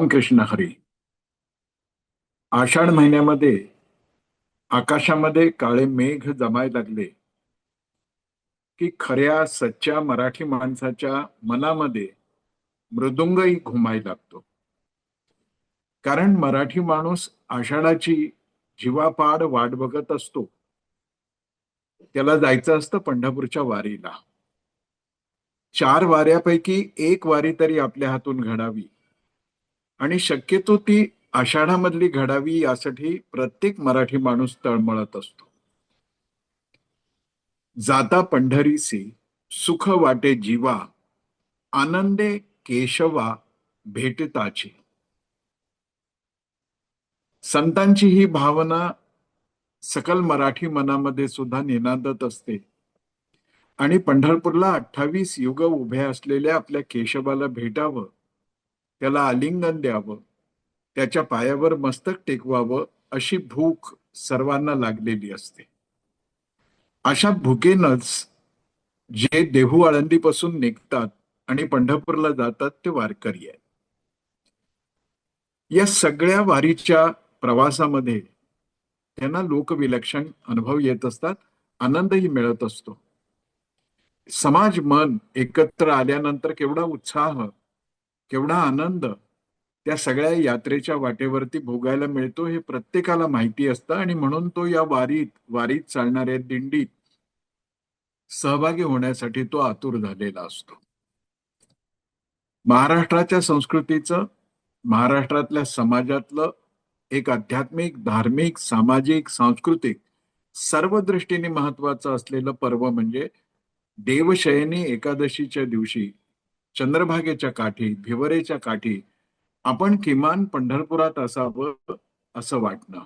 रामकृष्ण हरी. आषाढ महिन्यामध्ये आकाशामध्ये काळे मेघ जमाय लागले. की खऱ्या सच्च्या मराठी माणसाच्या मनामध्ये मृदुंगही घुमाय लागतो. कारण मराठी माणूस आषाढाची जीवापाड वाट बघत असतो. त्याला जायचं असतं पंढरपूरच्या वारीला. चार वाऱ्यापैकी एक वारी तरी आपल्या हातून घडावी. आणि शक्यतो ती आषाढामधली घडावी यासाठी प्रत्येक मराठी माणूस तळमळत असतो. जाता पंढरीसी सुख वाटे जीवा आनंदे केशवा भेटताची. संतांची ही भावना सकल मराठी मनामध्ये सुद्धा निनादत असते. आणि पंढरपूरला अठ्ठावीस युग उभे असलेल्या आपल्या केशवाला भेटावं त्याला आलिंगन द्यावं. त्याच्या पायावर मस्तक टेकवावं अशी भूक सर्वांना लागलेली असते. अशा भुकेनच जे देहू आळंदीपासून निघतात आणि पंढरपूरला जातात ते वारकरी आहेत. या सगळ्या वारीच्या प्रवासामध्ये त्यांना लोकविलक्षण अनुभव येत असतात आनंदही मिळत असतो. समाज मन एकत्र आल्यानंतर केवढा उत्साह केवढा आनंद. त्या सगळ्या यात्रेच्या वाटेवरती भोगायला मिळतो हे प्रत्येकाला माहिती असतं आणि म्हणून तो या वारीत वारीत चालणाऱ्या दिंडीत सहभागी होण्यासाठी तो आतुर झालेला असतो. महाराष्ट्राच्या संस्कृतीचं महाराष्ट्रातल्या समाजातलं एक आध्यात्मिक धार्मिक सामाजिक सांस्कृतिक सर्व दृष्टीने महत्वाचं असलेलं पर्व म्हणजे देवशयनी एकादशीच्या दिवशी चंद्रभागेच्या काठी भिवरेच्या काठी आपण किमान पंढरपुरात असावं असं वाटणं.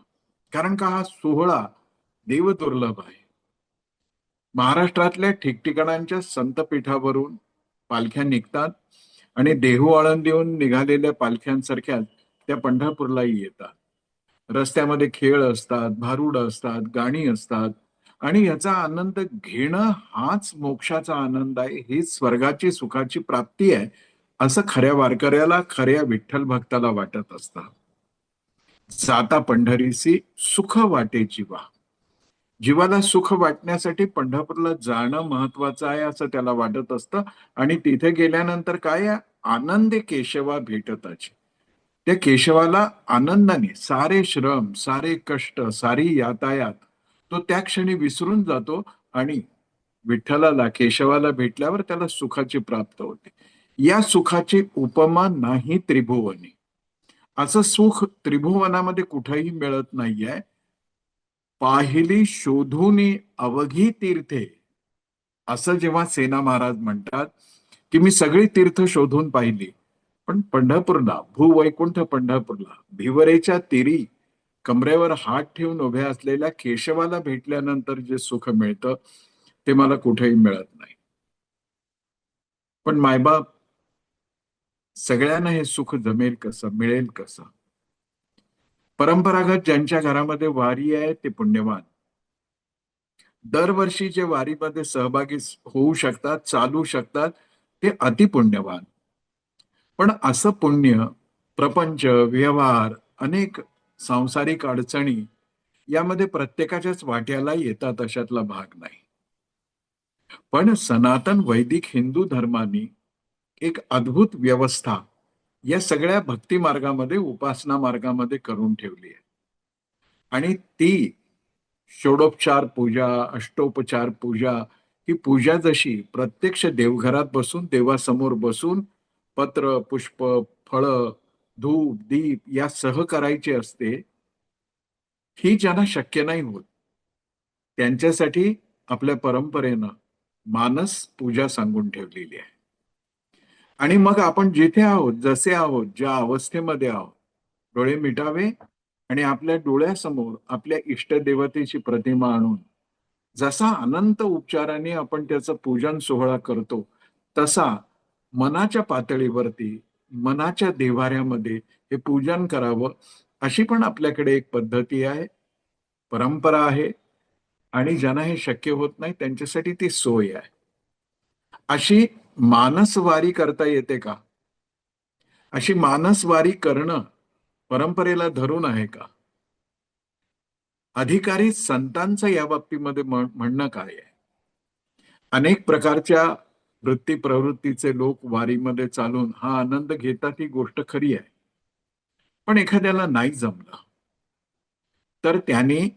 कारण का हा सोहळा देवदुर्लभ आहे. महाराष्ट्रातल्या ठिकठिकाणांच्या संतपीठावरून पालख्या निघतात आणि देहू आळंदीहून निघालेल्या पालख्यांसारख्या त्या पंढरपूरलाही येतात. रस्त्यामध्ये खेळ असतात भारुड असतात गाणी असतात. आणि याचा आनंद घेणं हाच मोक्षाचा आनंद आहे ही स्वर्गाची सुखाची प्राप्ती आहे असं खऱ्या वारकऱ्याला खऱ्या विठ्ठल भक्ताला वाटत असत. जाता पंढरीसी सुख वाटे जीवा. जीवाला सुख वाटण्यासाठी पंढरपूरला जाणं महत्वाचं आहे असं त्याला वाटत असतं. आणि तिथे गेल्यानंतर काय आनंदी केशवा भेटताचे. त्या केशवाला आनंदाने सारे श्रम सारे कष्ट सारी यातायात तो त्या क्षणी विसरून जातो आणि विठ्ठलाला केशवाला भेटल्यावर त्याला सुखाची प्राप्त होते. या सुखाची उपमा नाही त्रिभुवनी. असं सुख त्रिभुवनामध्ये कुठेही मिळत नाहीये. पाहिली शोधून अवघी तीर्थे. असं जेव्हा सेना महाराज म्हणतात की मी सगळी तीर्थ शोधून पाहिली पण पंढरपूरला भूवैकुंठ पंढरपूरला भिवरेच्या तिरी कमरेवर हात ठेवून उभ्या असलेल्या केशवाला भेटल्यानंतर जे सुख मिळतं ते मला कुठेही मिळत नाही. पण मायबाप सगळ्यांना हे सुख जमेल कसं मिळेल कसं? परंपरागत ज्यांच्या घरामध्ये वारी आहे ते पुण्यवान. दरवर्षी जे वारीमध्ये सहभागी होऊ शकतात चालू शकतात ते अतिपुण्यवान पण असं पुण्य प्रपंच व्यवहार अनेक सांसारिक अडचणी यामध्ये प्रत्येकाच्याच वाट्याला येतात अशातला भाग नाही. पण सनातन वैदिक हिंदू धर्मानी एक अद्भुत व्यवस्था या सगळ्या भक्ती मार्गामध्ये उपासना मार्गामध्ये करून ठेवली आहे. आणि ती षोडोपचार पूजा अष्टोपचार पूजा ही पूजा जशी प्रत्यक्ष देवघरात बसून देवासमोर बसून पत्र पुष्प फळ धूप दीप या सह करायची असते ही ज्यांना शक्य नाही होत त्यांच्यासाठी आपल्या परंपरेनं मानस पूजा सांगून ठेवलेली आहे. आणि मग आपण जिथे आहोत जसे आहोत ज्या अवस्थेमध्ये आहोत डोळे मिटावे आणि आपल्या डोळ्यासमोर आपल्या इष्टदेवतेची प्रतिमा आणून जसा अनंत उपचाराने आपण त्याचं पूजन सोहळा करतो तसा मनाच्या पातळीवरती मनाच्या देवाऱ्यामध्ये हे पूजन करावं अशी पण आपल्याकडे एक पद्धती आहे. परंपरा आहे आणि ज्यांना हे शक्य होत नाही त्यांच्यासाठी ती सोय आहे. अशी मानसवारी करता येते का? अशी मानसवारी करणं परंपरेला धरून आहे का? अधिकारी संतांचं या बाबतीमध्ये म्हणणं काय आहे? अनेक प्रकारच्या वृत्ती प्रवृत्तीचे लोक वारीमध्ये चालून हा आनंद घेतात ही गोष्ट खरी आहे. पण एखाद्याला नाही जमलं तर त्यांनी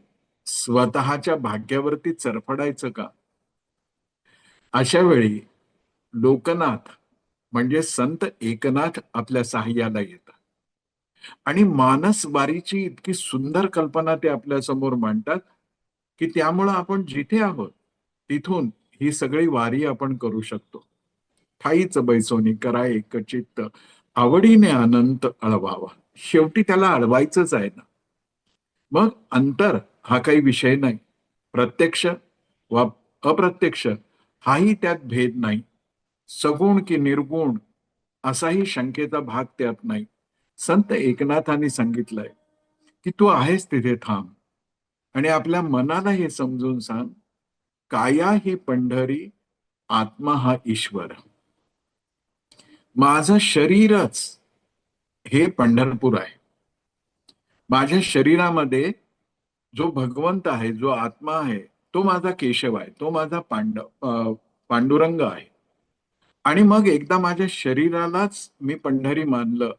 स्वतःच्या भाग्यावरती चरफडायचं का? अशा वेळी लोकनाथ म्हणजे संत एकनाथ आपल्या सहाय्याला येतात. आणि मानस वारीची इतकी सुंदर कल्पना ते आपल्यासमोर मांडतात की त्यामुळं आपण जिथे आहोत तिथून ही सगळी वारी आपण करू शकतो. ठाईच बैसोनी करा एकचित्त आवडीने अनंत अळवावा. शेवटी त्याला अडवायचंच आहे ना. मग अंतर हा काही विषय नाही. प्रत्यक्ष वा अप्रत्यक्ष हाही त्यात भेद नाही. सगुण की निर्गुण असाही शंकेचा भाग त्यात नाही. संत एकनाथांनी सांगितलंय की तू आहेस तिथे थांब आणि आपल्या मनाला हे समजून सांग काया ही पंढरी आत्मा हा ईश्वर. माझं शरीरच हे पंढरपूर आहे. माझ्या शरीरामध्ये जो भगवंत आहे जो आत्मा आहे तो माझा केशव आहे तो माझा पांड पांडुरंग आहे. आणि मग एकदा माझ्या शरीरालाच मी पंढरी मानलं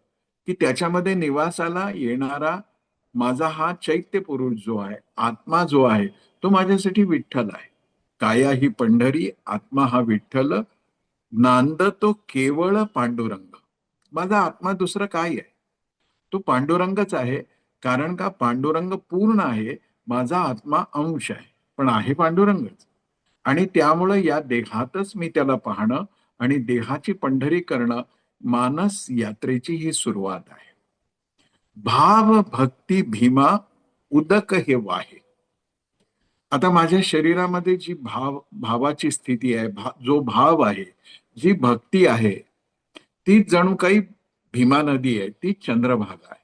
की त्याच्यामध्ये निवासाला येणारा माझा हा चैत्य पुरुष जो आहे आत्मा जो आहे तो माझ्यासाठी विठ्ठल आहे. काया ही पंढरी आत्मा हा विठ्ठल नांद तो केवळ पांडुरंग. माझा आत्मा दुसरं काय आहे? तो पांडुरंगच आहे कारण का पांडुरंग पूर्ण आहे माझा आत्मा अंश आहे पण आहे पांडुरंगच. आणि त्यामुळं या देहातच मी त्याला पाहणं आणि देहाची पंढरी करणं मानस यात्रेची ही सुरुवात आहे. भाव भक्ती भीमा उदक हे वाहे. आता माझ्या शरीरामध्ये जी भाव भावाची स्थिती आहे भा, जो भाव आहे जी भक्ती आहे ती जणू काही भीमा नदी आहे ती चंद्रभागा आहे.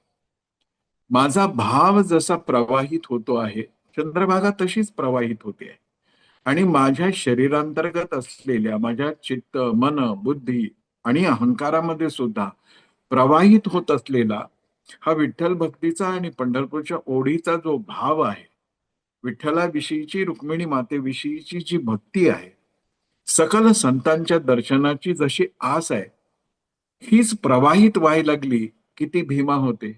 माझा भाव जसा प्रवाहित होतो आहे चंद्रभागा तशीच प्रवाहित होते. आहे आणि माझ्या शरीरांतर्गत असलेल्या माझ्या चित्त मन बुद्धी आणि अहंकारामध्ये सुद्धा प्रवाहित होत असलेला हा विठ्ठल भक्तीचा आणि पंढरपूरच्या ओढीचा जो भाव आहे विठ्ठलाविषयीची रुक्मिणी मातेविषयीची जी भक्ती आहे सकल संतांच्या दर्शनाची जशी आस आहे हीच प्रवाहित व्हायला लागली की ती भीमा होते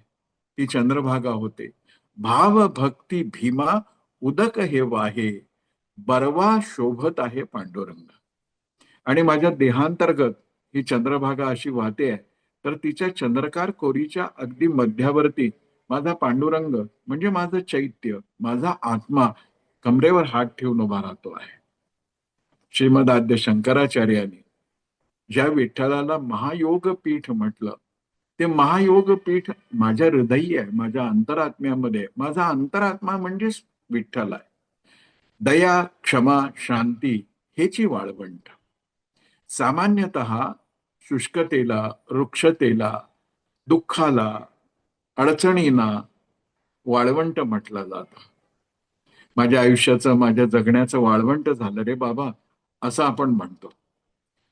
ती चंद्रभागा होते. भाव भक्ती भीमा उदक हे वाहे बरवा शोभत आहे पांडुरंग. आणि माझ्या देहांतर्गत ही चंद्रभागा अशी वाहते आहे तर तिच्या चंद्रकार कोरीच्या अगदी मध्यावरती माझा पांडुरंग म्हणजे माझं चैत्य माझा आत्मा कमरेवर हात ठेवून उभा राहतो आहे. श्रीमद आद्य शंकराचार्यांनी ज्या विठ्ठलाला महायोग पीठ म्हटलं ते महायोग पीठ माझ्या हृदयी आहे माझ्या अंतरात्म्यामध्ये माझा अंतरात्मा म्हणजेच विठ्ठल आहे. दया क्षमा शांती हेची वाळवंट. सामान्यतः शुष्कतेला वृक्षतेला दुःखाला अडचणींना वाळवंट म्हटलं जात. माझ्या आयुष्याचं माझ्या जगण्याचं वाळवंट झालं रे बाबा असं आपण म्हणतो.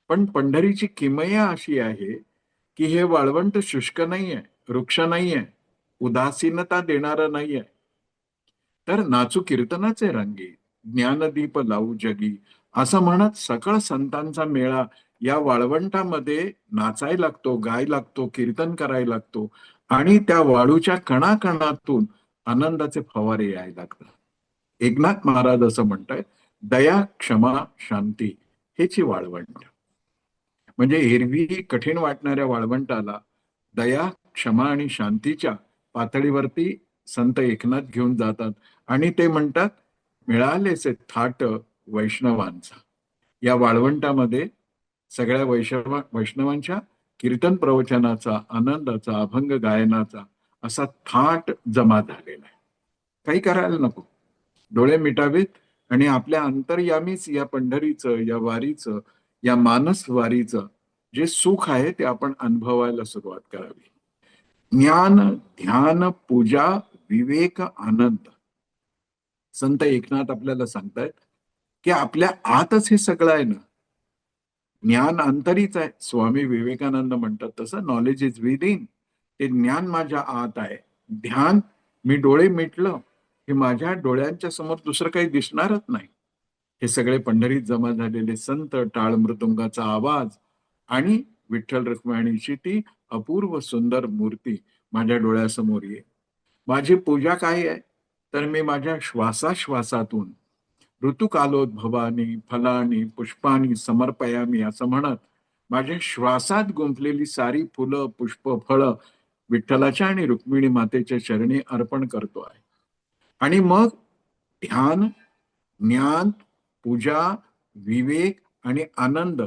पण पंढरीची किमया अशी आहे की हे वाळवंट शुष्क नाहीये वृक्ष नाहीये उदासीनता देणार नाहीये. तर नाचू कीर्तनाचे रंगी ज्ञानदीप लावू जगी असं म्हणत सकळ संतांचा मेळा या वाळवंटामध्ये नाचायला लागतो गाय लागतो कीर्तन करायला लागतो आणि त्या वाळूच्या कणाकणातून आनंदाचे फवारे यायला लागतात. एकनाथ महाराज असं म्हणताय दया क्षमा शांती हेची वाळवंट. म्हणजे एरवी कठीण वाटणाऱ्या वाळवंटाला दया क्षमा आणि शांतीच्या पातळीवरती संत एकनाथ घेऊन जातात आणि ते म्हणतात मिळालेचे थाट वैष्णवांचा. या वाळवंटामध्ये सगळ्या वैष्णव वैष्णवांच्या कीर्तन प्रवचनाचा आनंदाचा अभंग गायनाचा असा थाट जमा झालेला आहे. काही करायला नको. डोळे मिटावेत आणि आपल्या अंतर्यामीच या पंढरीचं या वारीचं या मानस वारीचं जे सुख आहे ते आपण अनुभवायला सुरुवात करावी. ज्ञान ध्यान पूजा विवेक आनंद. संत एकनाथ आपल्याला सांगतायत की आपल्या आतच हे सगळं आहे ना. ज्ञान अंतरीच आहे. स्वामी विवेकानंद म्हणतात तसं नॉलेज इज विद इन ते ज्ञान माझ्या आत आहे. ध्यान मी डोळे मिटलं हे माझ्या डोळ्यांच्या समोर दुसरं काही दिसणारच नाही. हे सगळे पंढरीत जमा झालेले संत टाळ मृदुंगाचा आवाज आणि विठ्ठल रुक्मिणीची ती अपूर्व सुंदर मूर्ती माझ्या डोळ्यासमोर ये. माझी पूजा काय आहे? तर मी माझ्या श्वासाश्वासातून ऋतुकालोद्भवानी फलानी पुष्पानी समर्पयामी असं म्हणत माझ्या श्वासात गुंफलेली सारी फुलं पुष्प फळं विठ्ठलाच्या आणि रुक्मिणी मातेच्या चरणी अर्पण करतो आहे. आणि मग ध्यान ज्ञान पूजा विवेक आणि आनंद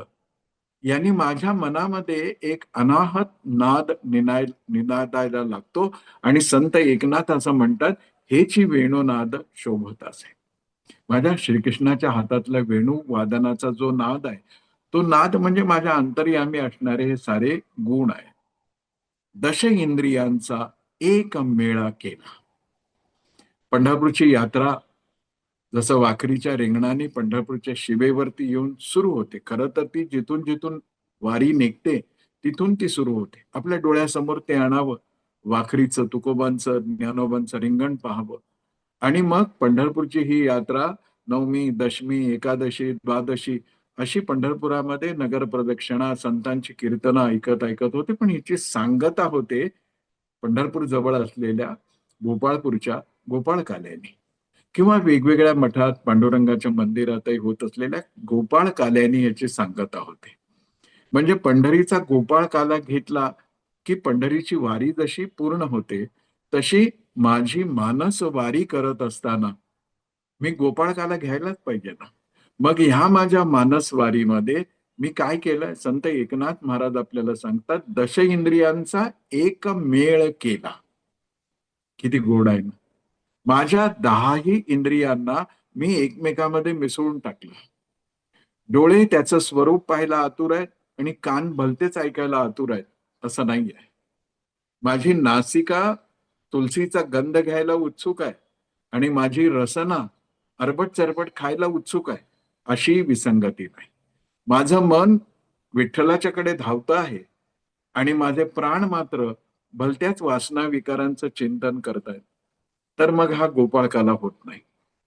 यांनी माझ्या मनामध्ये एक अनाहत नाद निनाय निनादायला लागतो. आणि संत एकनाथ असं म्हणतात हेची वेणुनाद शोभत असे. माझ्या श्रीकृष्णाच्या हातातला वेणू वादनाचा जो नाद आहे तो नाद म्हणजे माझ्या अंतर्यामी असणारे हे सारे गुण आहे. दश इंद्रियांचा एक मेळा केला. पंढरपूरची यात्रा जसं वाखरीच्या रिंगणाने पंढरपूरच्या शिवेवरती येऊन सुरू होते खरं तर ती जिथून जिथून वारी निघते तिथून ती सुरू होते. आपल्या डोळ्यासमोर ते आणावं वाखरीचं तुकोबांचं ज्ञानोबांचं रिंगण पाहावं. आणि मग पंढरपूरची ही यात्रा नवमी दशमी एकादशी द्वादशी अशी पंढरपुरामध्ये नगर प्रदक्षिणा संतांची कीर्तन ऐकत ऐकत होते. पण हिची सांगता होते पंढरपूर जवळ असलेल्या गोपाळपूरच्या गोपाळ काल्यानी किंवा वेगवेगळ्या मठात पांडुरंगाच्या मंदिरातही होत असलेल्या गोपाळ काल्यानी याची सांगता होते. म्हणजे पंढरीचा गोपाळ काला घेतला की पंढरीची वारी जशी पूर्ण होते तशी माझी मानस वारी करत असताना मी गोपाळकाला घ्यायलाच पाहिजे ना. मग ह्या माझ्या मानसवारीमध्ये मी काय केलं? संत एकनाथ महाराज आपल्याला सांगतात दश इंद्रियांचा एक मेळ केला. किती गोड आहे ना. माझ्या दहाही इंद्रियांना मी एकमेकामध्ये मिसळून टाकलं. डोळे त्याचं स्वरूप पाहायला आतुर आहेत आणि कान भलतेच ऐकायला आतुर आहेत असं नाही आहे माझी नासिका तुलसीचा गंध घ्यायला उत्सुक आहे आणि माझी रसना अरबट चरबट खायला उत्सुक आहे अशी विसंगती नाही. माझं मन विठ्ठलाच्याकडे धावतं आहे आणि माझे प्राण मात्र भलत्याच वासना विकारांचं चिंतन करतायत. तर मग हा गोपाळकाला होत नाही.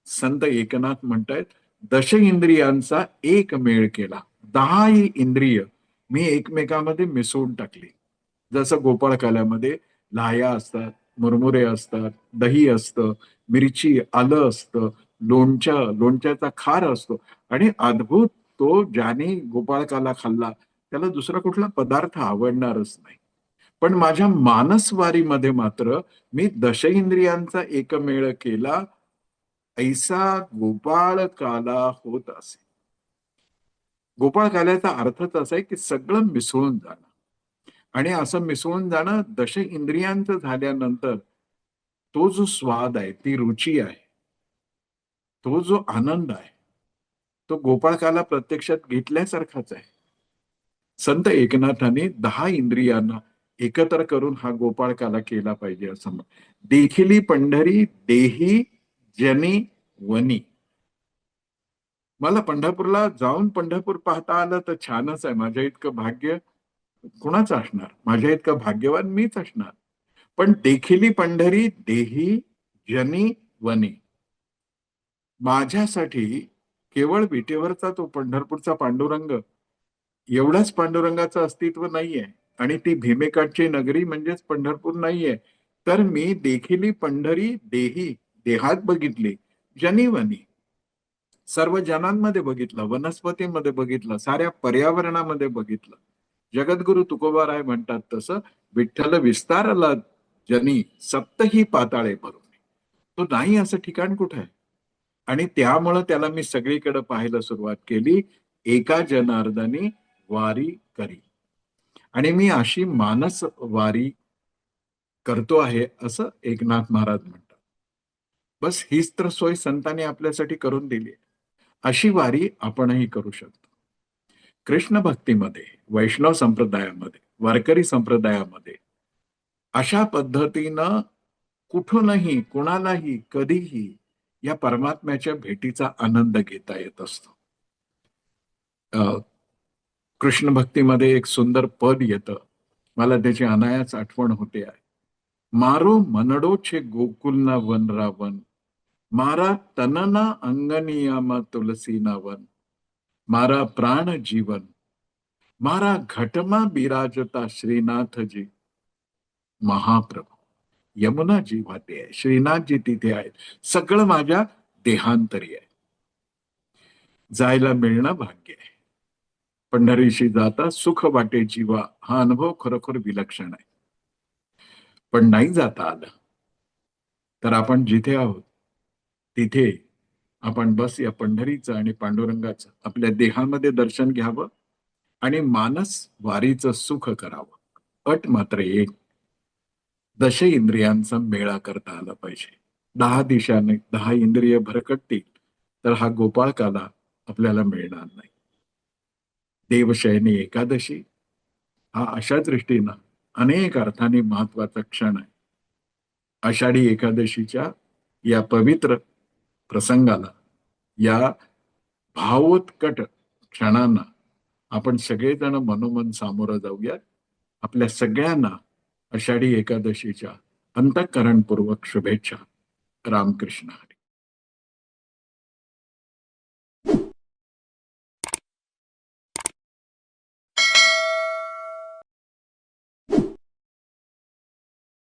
संत एकनाथ म्हणतायत दश इंद्रियांचा एक मेळ केला. दहा इंद्रिय मी एकमेकामध्ये मिसळून टाकली. जसं गोपाळकाल्यामध्ये लाह्या असतात मुरमुरे असतात दही असतं मिरची आलं असतं लोणच्या लोणच्याचा खार असतो. आणि अद्भुत तो ज्याने गोपाळकाला खाल्ला त्याला दुसरा कुठला पदार्थ आवडणारच नाही. पण माझ्या मानसवारीमध्ये मात्र मी दश इंद्रियांचा एकमेळ केला ऐसा गोपाळ काला होत असे. गोपाळ काल्याचा अर्थच असा आहे की सगळं मिसळून जाणं. आणि असं मिसळून जाणं दश इंद्रियांचं झाल्यानंतर तो जो स्वाद आहे ती रुची आहे तो जो आनंद आहे तो गोपाळकाला प्रत्यक्षात घेतल्यासारखाच आहे. संत एकनाथाने दहा इंद्रियांना एकत्र करून हा गोपाळकाला केला पाहिजे असं देखिली पंढरी देही जनी वनी. मला पंढरपूरला जाऊन पंढरपूर पाहता आलं तर छानच आहे माझ्या इतकं भाग्य कुणाचं असणार? माझ्या इतकं भाग्यवान मीच असणार. पण देखिली पंढरी देही जनी वनी. माझ्यासाठी केवळ विटेवरचा तो पंढरपूरचा पांडुरंग एवढाच पांडुरंगाचं अस्तित्व नाहीये. आणि ती भीमेकाठची नगरी म्हणजेच पंढरपूर नाहीये. तर मी देखिली पंढरी देही देहात बघितली जनी वनी. सर्व जनांमध्ये बघितलं वनस्पतीमध्ये बघितलं साऱ्या पर्यावरणामध्ये बघितलं. जगद्गुरु तुकोबाराय म्हणतात तसं विठ्ठल विस्तारला जनी सप्तही पाताळे भरून तो नाही असं ठिकाण कुठं आहे? आणि त्यामुळं त्याला मी सगळीकडे पाहायला सुरुवात केली. एका जनार्दनी वारी करी. आणि मी अशी मानस वारी करतो आहे असं एकनाथ महाराज म्हणतात. बस हीच तर सोय संतांनी आपल्यासाठी करून दिली अशी वारी आपणही करू शकतो. कृष्ण भक्तीमध्ये वैष्णव संप्रदायामध्ये वारकरी संप्रदायामध्ये अशा पद्धतीनं कुठूनही कुणालाही कधीही या परमात्म्याच्या भेटीचा आनंद घेता येत असतो. कृष्ण भक्तीमध्ये एक सुंदर पद येतं. मला त्याची अनायास आठवण होते आहे. मारो मनडो छे गोकुलना वन रावण. मारा तनना अंगनियामा तुलसीना वन. मारा प्राण जीवन. मारा घटमा बिराजता श्रीनाथजी महाप्रभू यमुनाजी वाटे आहे श्रीनाथजी तिथे आहेत सगळं माझ्या देहांतरी आहे जायला मिळणं भाग्य आहे पंढरीशी जाता सुख वाटे जीवा हा अनुभव खरोखर विलक्षण आहे पण नाही जाता आलं तर आपण जिथे आहोत तिथे आपण बस या पंढरीचं आणि पांडुरंगाचं आपल्या देहामध्ये दर्शन घ्यावं आणि मानस वारीचं सुख करावं. अट मात्र एक दश इंद्रियांचा मेळा करता आला पाहिजे. दहा दिशाने दहा इंद्रिय भरकटतील तर हा गोपाळकाला आपल्याला मिळणार नाही. देवशयनी एकादशी हा अशा दृष्टीनं अनेक अर्थाने महत्त्वाचा क्षण आहे. आषाढी एकादशीच्या या पवित्र प्रसंगाला या भावोत्कट क्षणांना आपण सगळेजण मनोमन सामोरं जाऊयात. आपल्या सगळ्यांना आषाढी एकादशीच्या अंतःकरणपूर्वक शुभेच्छा. रामकृष्ण.